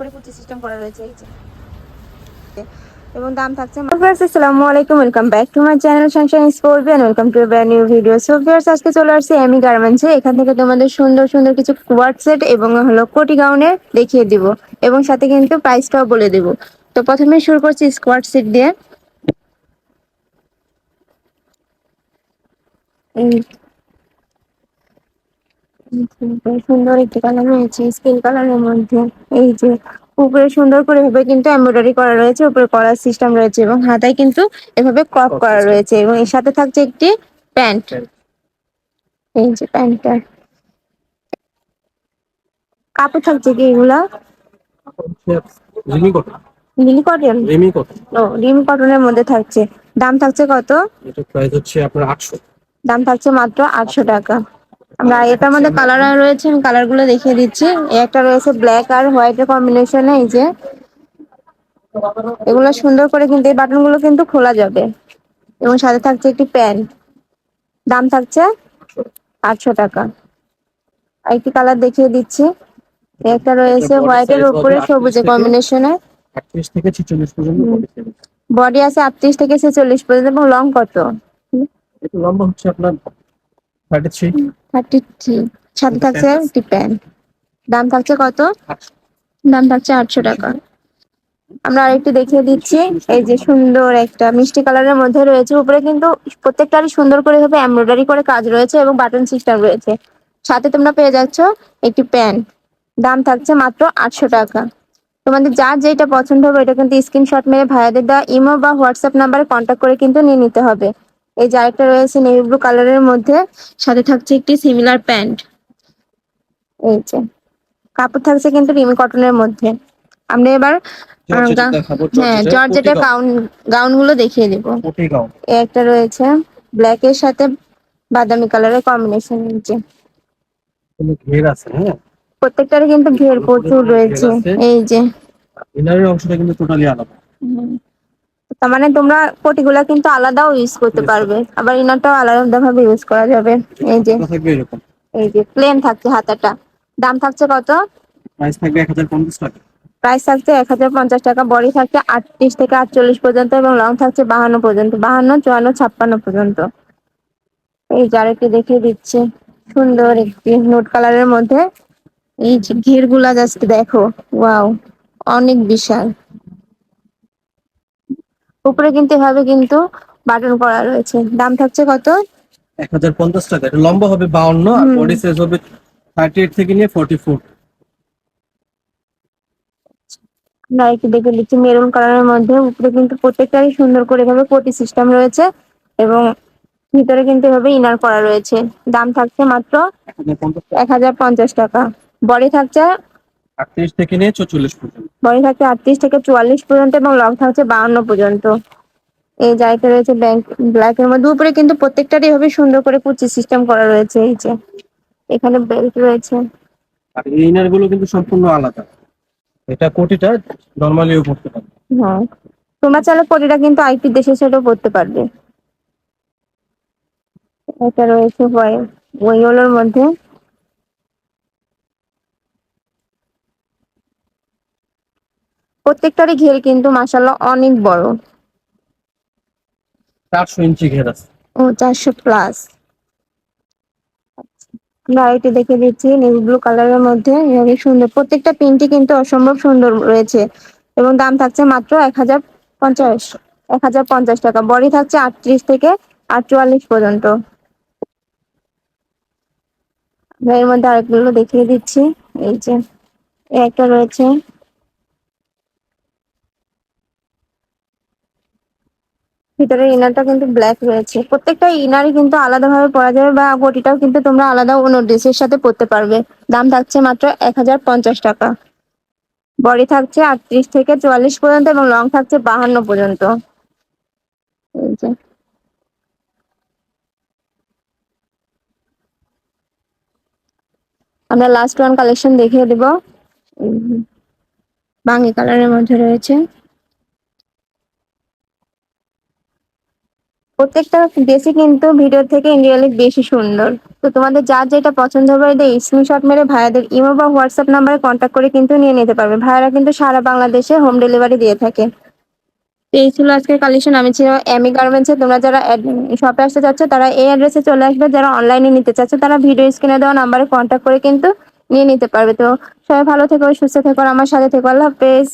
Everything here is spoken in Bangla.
করে কুচি সিস্টেম করা রয়েছে এই যে। এবং দাম থাকছে আসসালামু আলাইকুম welcome back to my channel sunshine sport and welcome to brand new video so viewers আজকে চলে আসছে এমি গার্মেন্টসে এখান থেকে তোমাদের সুন্দর সুন্দর কিছু কোয়ার্ড সেট এবং হলো কোটি গাউনের দেখিয়ে দিব। এবং সাথে কিন্তু প্রাইসটাও বলে দেব। তো প্রথমে শুরু করছি স্কোয়াড সেট দিয়ে। সুন্দর একটি কালার রয়েছে স্কিন কালারের মধ্যে। এই যে উপরে সুন্দর করে এভাবে কিন্তু এমব্রয়ডারি করা রয়েছে উপরে করার সিস্টেম রয়েছে এবং হাতায় কিন্তু এভাবে ক্রপ করা রয়েছে এবং এর সাথে থাকছে একটি প্যান্ট। এই যে প্যান্টটা। কাপড় থাকছে কি এগুলা? রিমি কটন লিলি কটন রিমি কটন ও রিম কটনের মধ্যে থাকছে। দাম থাকছে কত? এটা প্রাইস হচ্ছে আপনার আটশো। দাম থাকছে মাত্র আটশো টাকা। আমরা এটার মধ্যে কালার রয়েছে আমি কালারগুলো দেখিয়ে দিচ্ছি। একটা রয়েছে ব্ল্যাক আর হোয়াইটের কম্বিনেশনে এই যে। এগুলো সুন্দর করে কিন্তু এই বাটনগুলো কিন্তু খোলা যাবে। এবং সাথে থাকছে একটি প্যান্ট দাম থাকছে আটশো টাকা। একটি কালার দেখিয়ে দিচ্ছি। একটা রয়েছে body হোয়াইটের উপরে 38 সবুজে কম্বিনেশনে। বডি আছে আটত্রিশ থেকে ছেচল্লিশ পর্যন্ত এবং লং কত? লম্বা হচ্ছে আপনার থার্টি থ্রি থার্টি থ্রি সাথে থাকছে একটি প্যান্ট দাম থাকছে কত? দাম থাকছে আটশো টাকা। আমরা আরেকটু দেখিয়ে দিচ্ছি। এই যে সুন্দর একটা মিষ্টি কালারের মধ্যে রয়েছে। উপরে কিন্তু প্রত্যেকটারই সুন্দর করে ভাবে এমব্রয়ডারি করে কাজ রয়েছে এবং বাটন সিস্টেম রয়েছে। সাথে তোমরা পেয়ে যাচ্ছ একটি প্যান্ট। দাম থাকছে মাত্র আটশো টাকা। তোমাদের যার যেটা পছন্দ হবে এটা কিন্তু স্ক্রিনশট মেরে ভাইয়াদের দেওয়া ইমো বা হোয়াটসঅ্যাপ নাম্বারে কন্ট্যাক্ট করে কিন্তু নিয়ে নিতে হবে। এই যে আরেকটা রয়েছে নেভি ব্লু কালারের মধ্যে সাথে থাকছে একটি সিমিলার প্যান্ট এই যে কাপড় থাকছে কিন্তু রিমি কটনের মধ্যে। আমরা এবার হ্যাঁ জর্জেটের গাউন গাউনগুলো দেখিয়ে দিব। এই একটা রয়েছে ব্ল্যাক এর সাথে বাদামি কালারের কম্বিনেশন নিচে ঘের আছে হ্যাঁ? প্রত্যেকটারই কিন্তু ঘের প্রচুর রয়েছে। এই যে। ইনারের অংশটা কিন্তু টোটালি আলাদা। তার মানে তোমরা কোটিগুলা কিন্তু আলাদাও ইউজ করতে পারবে। আবার ইনারটাও আলাদা ভাবে ইউজ করা যাবে। এই যে এই যে প্লেন থাকছে হাতাটা। দাম থাকছে কত? প্রাইস থাকবে এক হাজার পঞ্চাশ টাকা। প্রাইস থাকছে এক হাজার পঞ্চাশ টাকা বডি থাকছে আটত্রিশ থেকে আটচল্লিশ পর্যন্ত এবং লং থাকছে বাহান্ন পর্যন্ত। বাহান্ন চুয়ান্ন ছাপ্পান্ন পর্যন্ত। এই জারেটি দেখিয়ে দিচ্ছে। সুন্দর একটি নোট কালারের মধ্যে। এই যে ঘেরগুলা জাস্ট দেখো। ওয়াও অনেক বিশাল। উপরে কিন্তু এভাবে কিন্তু বাটন করা রয়েছে। দাম থাকছে কত? এক হাজার পঞ্চাশ টাকা। এটা লম্বা হবে বাউন্ন আর বডি সাইজ হবে থার্টি এইট থেকে নিয়ে ফোর্টি ফোর একটু দেখে দিচ্ছি মেরুন কালারের মধ্যে উপরে কিন্তু প্রত্যেকটারই সুন্দর করে এভাবে কোটি সিস্টেম রয়েছে এবং ভিতরে কিন্তু এভাবে ইনার করা রয়েছে। দাম থাকছে মাত্র এক হাজার পঞ্চাশ টাকা। বডি থাকছে আটত্রিশ থেকে নিয়ে চল্লিশ পর্যন্ত। বডি থাকছে আটত্রিশ থেকে চুয়াল্লিশ পর্যন্ত এবং লং থাকছে বাউন্ন পর্যন্ত। এই জায়গাটা রয়েছে ব্যাংক ব্ল্যাক এর মধ্যে। উপরে কিন্তু প্রত্যেকটারই এভাবে সুন্দর করে কুচি সিস্টেম করা রয়েছে এই যে। এখানে বেল্ট রয়েছে। আর এই ইনারগুলো কিন্তু সম্পূর্ণ আলাদা। এটা কোটিটা নর্মালিও পড়তে পারে হ্যাঁ। তোমরা চাইলে কোটিটা কিন্তু আরেকটি দেশের সাথেও পড়তে পারবে। এটা রয়েছে ওয়েলোর মধ্যে। প্রত্যেকটারই ঘের কিন্তু মাসাল্লাহ অনেক বড়। চারশো ইঞ্চি ঘের আছে। ও চারশো প্লাস গাড়িটি দেখে দিচ্ছি নেভি ব্লু কালারের মধ্যে। সুন্দর প্রত্যেকটা কিন্তু অসম্ভব সুন্দর রয়েছে। এবং দাম থাকছে মাত্র এক হাজার পঞ্চাশ এক হাজার পঞ্চাশ টাকা। বডি থাকছে আটত্রিশ থেকে আটচুয়াল্লিশ পর্যন্ত। এর মধ্যে আরেকগুলো দেখিয়ে দিচ্ছি। এই যে একটা রয়েছে। ভিতরের ইনারটা কিন্তু ব্ল্যাক রয়েছে। প্রত্যেকটা ইনারই কিন্তু আলাদাভাবে পরা যাবে বা বটিটাও কিন্তু তোমরা আলাদা অন্য ড্রেসের সাথে পরতে পারবে। দাম থাকছে মাত্র এক হাজার পঞ্চাশ টাকা। বডি থাকছে আটত্রিশ থেকে চুয়াল্লিশ পর্যন্ত এবং লং থাকছে বাহান্ন পর্যন্ত। আমরা লাস্ট ওয়ান কালেকশন দেখিয়ে দেব। বাঙ্গি কালারের মধ্যে রয়েছে। প্রত্যেকটা ড্রেসই কিন্তু ভিডিও থেকে ইন্ডিয়ালি বেশি সুন্দর। তো তোমাদের যার যেটা পছন্দ হবে এটা স্ক্রিনশট মেরে ভাইয়াদের ইমো বা হোয়াটসঅ্যাপ নাম্বারে কন্ট্যাক্ট করে কিন্তু নিয়ে নিতে পারবে। ভাইয়ারা কিন্তু সারা বাংলাদেশে হোম ডেলিভারি দিয়ে থাকে। এই ছিল আজকের কালেকশন আমি ছিল এমি গার্মেন্টসে তোমরা যারা শপে আসতে চাচ্ছ, তারা এই অ্যাড্রেসে চলে আসবে। যারা অনলাইনে নিতে চাচ্ছ, তারা ভিডিও স্ক্রিনে দেওয়া নাম্বারে কন্ট্যাক্ট করে কিন্তু নিয়ে নিতে পারবে। তো সবাই ভালো থেকো, সুস্থ থেকো আমার সাথে থেকো। আল্লাহ হাফেজ।